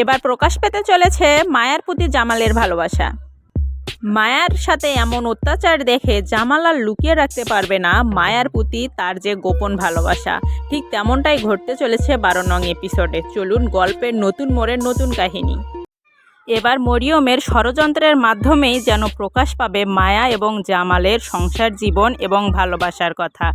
এবার প্রকাশ পেতে চলেছে মায়ার প্রতি জামালের ভালোবাসা। মায়ার সাথে এমন অত্যাচার দেখে জামাল আর লুকিয়ে রাখতে পারবে না মায়ার প্রতি তার যে গোপন ভালোবাসা। ঠিক তেমনটাই ঘটতে চলেছে বারো নং এপিসোডে চলুন গল্পের নতুন মোড়ের নতুন কাহিনী। এবার মরিয়মের ষড়যন্ত্রের মাধ্যমেই যেন প্রকাশ পাবে মায়া এবং জামালের সংসার জীবন এবং ভালোবাসার কথা।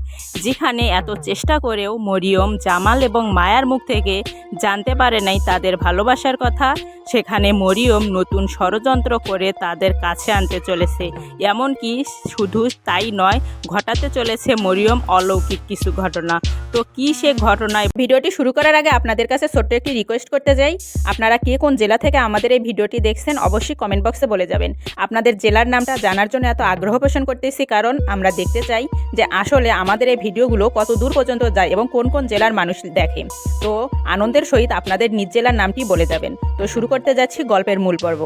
যেখানে এত চেষ্টা করেও মরিয়ম, জামাল এবং মায়ার মুখ থেকে জানতে পারে নাই তাদের ভালোবাসার কথা। সেখানে মরিয়ম নতুন ষড়যন্ত্র করে তাদের কাছে আনতে চলেছে। এমনকি শুধু তাই নয়, ঘটাতে চলেছে মরিয়ম অলৌকিক কিছু ঘটনা। তো কি সে ঘটনায় ভিডিওটি শুরু করার আগে আপনাদের কাছে ছোট্ট একটি রিকোয়েস্ট করতে যাই আপনারা কে কোন জেলা থেকে আমাদের এই ভিডিওটি দেখছেন, অবশ্যই কমেন্ট বক্সে বলে যাবেন। আপনাদের জেলার নামটা জানার জন্য এত আগ্রহ পোষণ করতেছি, কারণ আমরা দেখতে চাই যে আসলে আমাদের এই ভিডিওগুলো কত দূর পর্যন্ত যায় এবং কোন কোন জেলার মানুষ দেখে। তো আনন্দের সহিত আপনাদের নিজ জেলার নামটি বলে যাবেন। তো শুরু করতে যাচ্ছি গল্পের মূল পর্ব।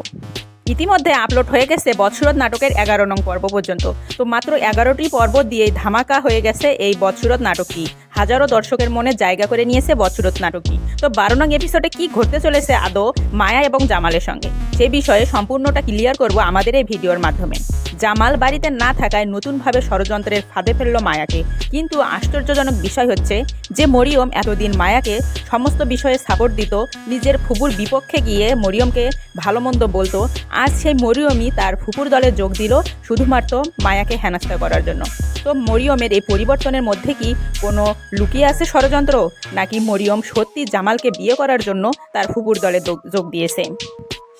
ইতিমধ্যে আপলোড হয়ে গেছে বৎসুরত নাটকের এগারো নং পর্ব পর্যন্ত। তো মাত্র এগারোটি পর্ব দিয়ে ধামাকা হয়ে গেছে এই বৎসুরত নাটকটি। হাজারো দর্শকের মনে জায়গা করে নিয়েছে বৎসুরত নাটকটি। তো বারো নং এপিসোডে কি ঘটতে চলেছে আদৌ? মায়া এবং জামালের সঙ্গে। সে বিষয়ে সম্পূর্ণটা ক্লিয়ার করব আমাদের এই ভিডিওর মাধ্যমে। জামাল বাড়িতে না থাকায় নতুনভাবে ষড়যন্ত্রের ফাঁদে ফেলল মায়াকে। কিন্তু আশ্চর্যজনক বিষয় হচ্ছে যে মরিয়ম এতদিন মায়াকে সমস্ত বিষয়ে সাপোর্ট দিত, নিজের ফুপুর বিপক্ষে গিয়ে মরিয়মকে ভালো মন্দ বলতো, আজ সেই মরিয়মই তার ফুপুর দলে যোগ দিল শুধুমাত্র মায়াকে হেনস্থা করার জন্য। তো মরিয়মের এই পরিবর্তনের মধ্যে কি কোনো লুকিয়ে আছে ষড়যন্ত্র? নাকি মরিয়ম সত্যি জামালকে বিয়ে করার জন্য তার ফুপুর দলে যোগ- যোগ দিয়েছে?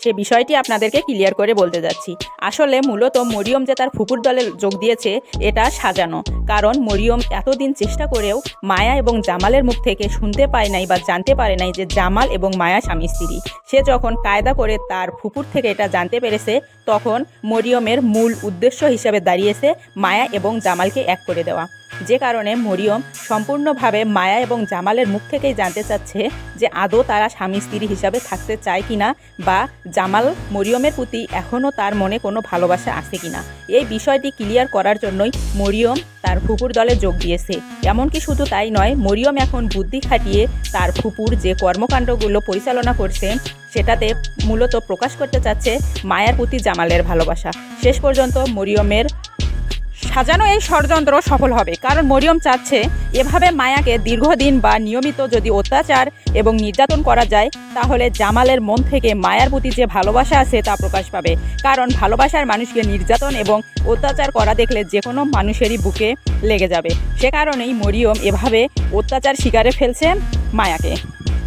সে বিষয়টি আপনাদেরকে ক্লিয়ার করে বলতে যাচ্ছি। আসলে মূলত মরিয়ম যে তার ফুপুর দলে যোগ দিয়েছে, এটা সাজানো। কারণ মরিয়ম এতদিন চেষ্টা করেও মায়া এবং জামালের মুখ থেকে শুনতে পায় নাই বা জানতে পারে নাই যে জামাল এবং মায়া স্বামী স্ত্রী। সে যখন কায়দা করে তার ফুপুর থেকে এটা জানতে পেরেছে, তখন মরিয়মের মূল উদ্দেশ্য হিসাবে দাঁড়িয়েছে মায়া এবং জামালকে এক করে দেওয়া। যে কারণে মরিয়ম সম্পূর্ণভাবে মায়া এবং জামালের মুখ থেকেই জানতে চাচ্ছে যে আদৌ তারা স্বামী স্ত্রী হিসাবে থাকতে চায় কিনা বা জামাল মরিয়মের প্রতি এখনও তার মনে কোনো ভালোবাসা আছে কিনা। এই বিষয়টি ক্লিয়ার করার জন্যই মরিয়ম তার ফুপুর দলে যোগ দিয়েছে। এমনকি শুধু তাই নয়, মরিয়ম এখন বুদ্ধি খাটিয়ে তার ফুপুর যে কর্মকাণ্ডগুলো পরিচালনা করছে, সেটাতে মূলত প্রকাশ করতে চাচ্ছে মায়ার প্রতি জামালের ভালোবাসা। শেষ পর্যন্ত মরিয়মের সাজানো এই ষড়যন্ত্র সফল হবে। কারণ মরিয়ম চাচ্ছে, এভাবে মায়াকে দীর্ঘদিন বা নিয়মিত যদি অত্যাচার এবং নির্যাতন করা যায়, তাহলে জামালের মন থেকে মায়ার প্রতি যে ভালোবাসা আছে তা প্রকাশ পাবে। কারণ ভালোবাসার মানুষকে নির্যাতন এবং অত্যাচার করা দেখলে যে কোনো মানুষেরই বুকে লেগে যাবে। সে কারণেই মরিয়ম এভাবে অত্যাচার শিকারে ফেলছে মায়াকে।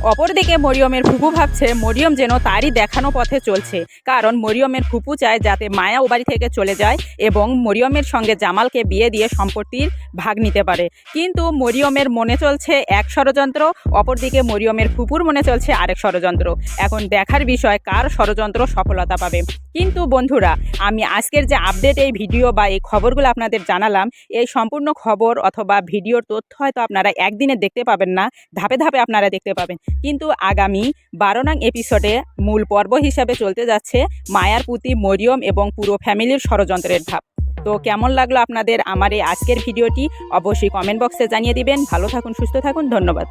অপরদিকে মরিয়মের ফুপু ভাবছে, মরিয়ম যেন তারই দেখানো পথে চলছে। কারণ মরিয়মের ফুপু চায় যাতে মায়া ও বাড়ি থেকে চলে যায় এবং মরিয়মের সঙ্গে জামালকে বিয়ে দিয়ে সম্পত্তির ভাগ নিতে পারে। কিন্তু মরিয়মের মনে চলছে এক ষড়যন্ত্র, অপরদিকে মরিয়মের ফুপুর মনে চলছে আরেক ষড়যন্ত্র। এখন দেখার বিষয় কার ষড়যন্ত্র সফলতা পাবে। কিন্তু বন্ধুরা, আমি আজকের যে আপডেট এই ভিডিও বা এই খবরগুলো আপনাদের জানালাম, এই সম্পূর্ণ খবর অথবা ভিডিওর তথ্য হয়তো আপনারা একদিনে দেখতে পাবেন না, ধাপে ধাপে আপনারা দেখতে পাবেন। কিন্তু আগামী বারো নং এপিসোডে মূল পর্ব হিসাবে চলতে যাচ্ছে মায়ার পুতি মরিয়ম এবং পুরো ফ্যামিলির ষড়যন্ত্রের ধাপ তো কেমন লাগল আপনাদের আমার এই আজকের ভিডিওটি? অবশ্যই কমেন্ট বক্সে জানিয়ে দিবেন। ভালো থাকুন, সুস্থ থাকুন। ধন্যবাদ।